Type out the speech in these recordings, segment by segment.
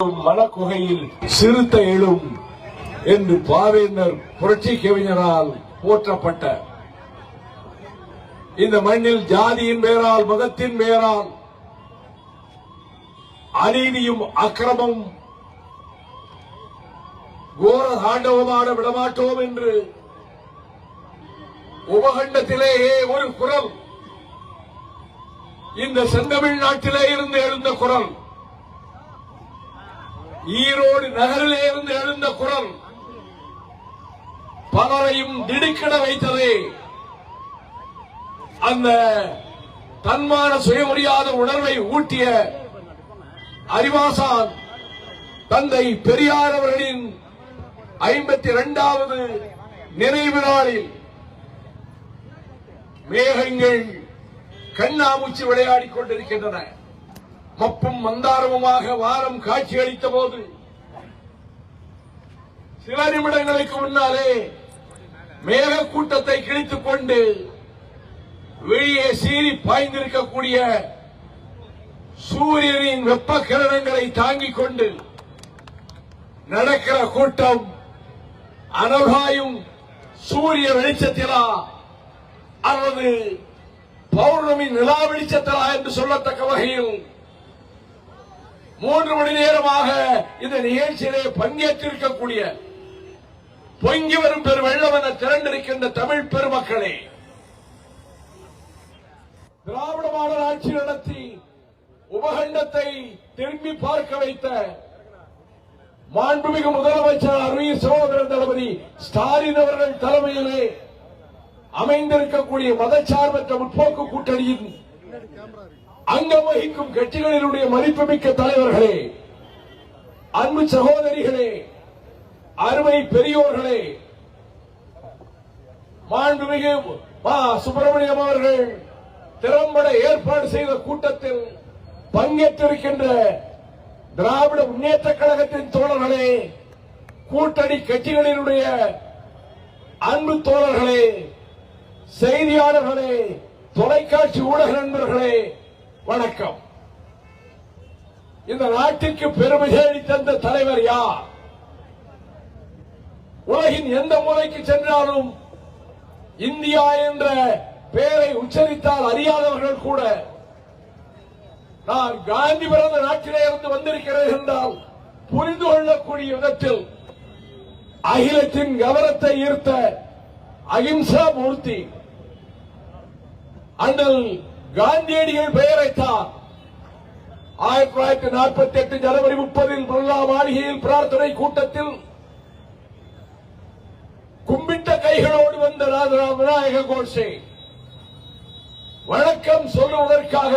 மலக்குகையில் சிறுத்த எழும் என்று பாவேந்தர் புரட்சி கவிஞரால் போற்றப்பட்ட. இந்த மண்ணில் ஜாதியின் பெயரால் மதத்தின் பெயரால் அநீதியும் அக்கிரமம் கோர தாண்டவமான விடமாட்டோம் என்று உபகண்டத்திலேயே ஒரு குரல் இந்த செந்தமிழ் நாட்டிலே இருந்து எழுந்த குரல். ஈரோடு நகரிலே இருந்து எழுந்த குரல் பலரையும் திடுக்கிட வைத்ததே. அந்த தன்மான சுயமரியாத உணர்வை ஊட்டிய அறிவாசான் தந்தை பெரியார் அவர்களின் ஐம்பத்தி இரண்டாவது நினைவு நாளில் மேகங்கள் கண்ணாமூச்சி விளையாடிக் கொண்டிருக்கின்றன. மப்பும் மந்தாரமுமாக வாரம் காட்சி அளித்த போது சில நிமிடங்களுக்கு முன்னாலே மேக கூட்டத்தை கிழித்துக் கொண்டு வெளியே சீறி பாய்ந்திருக்கக்கூடிய சூரியனின் வெப்ப கிரணங்களை தாங்கிக் கொண்டு நடக்கிற கூட்டம் அனகாயும் சூரிய வெளிச்சத்திலா அல்லது பௌர்ணமி நிலா வெளிச்சத்திலா என்று சொல்லத்தக்க வகையில் மூன்று மணி நேரமாக இந்த நிகழ்ச்சியிலே பங்கேற்றிருக்கக்கூடிய பொங்கி வரும் பெரு வெள்ளவன திரண்டிருக்கின்ற தமிழ் பெருமக்களே திராவிட மாடல் ஆட்சி நடத்தி உபகண்டத்தை திரும்பி பார்க்க வைத்த மாண்புமிகு முதலமைச்சர் அருண் சகோதரர் தளபதி ஸ்டாலின் அவர்கள் தலைமையிலே அமைந்திருக்கக்கூடிய மதச்சார்பற்ற முற்போக்கு கூட்டணியின் அங்கம் வகிக்கும் கட்சிகளினுடைய மதிப்புமிக்க தலைவர்களே அன்பு சகோதரிகளே அருமை பெரியோர்களே மாண்புமிகு மா சுப்பிரமணியம் அவர்கள் திறம்பட ஏற்பாடு செய்த கூட்டத்தில் பங்கேற்றிருக்கின்ற திராவிட முன்னேற்ற கழகத்தின் தோழர்களே கூட்டணி கட்சிகளினுடைய அன்பு தோழர்களே செய்தியாளர்களே தொலைக்காட்சி ஊடக நண்பர்களே வணக்கம். இந்த நாட்டிற்கு பெருமை தேடி தந்த தலைவர் யார்? உலகின் எந்த மூலைக்கு சென்றாலும் இந்தியா என்ற பெயரை உச்சரித்தால் அறியாதவர்கள் கூட நான் காந்தி பிறந்த நாட்டிலே இருந்து வந்திருக்கிறேன் என்றால் புரிந்து கொள்ளக்கூடிய விதத்தில் அகிலத்தின் கவனத்தை ஈர்த்த அகிம்சா மூர்த்தி அண்ணல் காந்தியடிகள் பெயரைத்தான் ஆயிரத்தி தொள்ளாயிரத்தி நாற்பத்தி எட்டு ஜனவரி முப்பதில் பிர்லா மாளிகையில் பிரார்த்தனை கூட்டத்தில் கும்பிட்ட கைகளோடு வந்த விநாயக கோட்சே வணக்கம் சொல்லுவதற்காக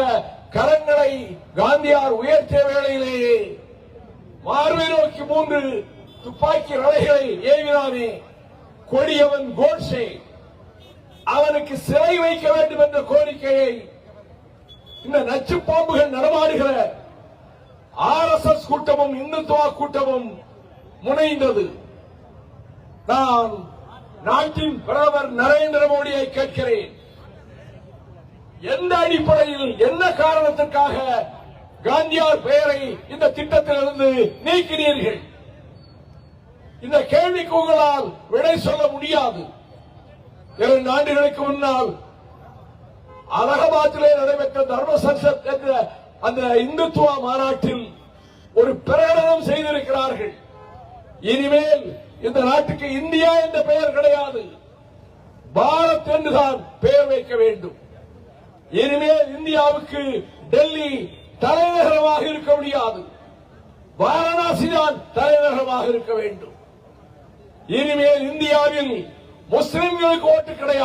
கரங்களை காந்தியார் உயர்த்திய வேளையிலேயே மார்பை நோக்கி மூன்று துப்பாக்கி ரலைகளை ஏவினானே கொடியவன் கோட்சே அவனுக்கு சிலை வைக்க வேண்டும் என்ற கோரிக்கையை இந்த நச்சு பாம்புகள் நடமாடுகிற ஆர் எஸ் எஸ் கூட்டமும் இந்துத்துவா கூட்டமும் முனைந்தது. நான் நாட்டின் பிரதமர் நரேந்திர மோடியை கேட்கிறேன். எந்த அடிப்படையில் என்ன காரணத்திற்காக காந்தியார் பெயரை இந்த திட்டத்திலிருந்து நீக்கினீர்கள்? இந்த கேள்விக்கு உங்களால் விடை சொல்ல முடியாது. இரண்டு ஆண்டுகளுக்கு முன்னால் அலகாபாத்திலே நடைபெற்ற தர்ம சன்சத் என்ற அந்த இந்துத்துவ மாநாட்டில் ஒரு பிரகடனம் செய்திருக்கிறார்கள். இனிமேல் இந்த நாட்டுக்கு இந்தியா என்ற பெயர் கிடையாது. பாரத் என்றுதான் பெயர் வைக்க வேண்டும். இனிமேல் இந்தியாவுக்கு டெல்லி தலைநகரமாக இருக்க முடியாது. வாரணாசி தான் தலைநகரமாக இருக்க வேண்டும். இனிமேல் இந்தியாவில் முஸ்லிம்களுக்கு ஓட்டு கிடையாது.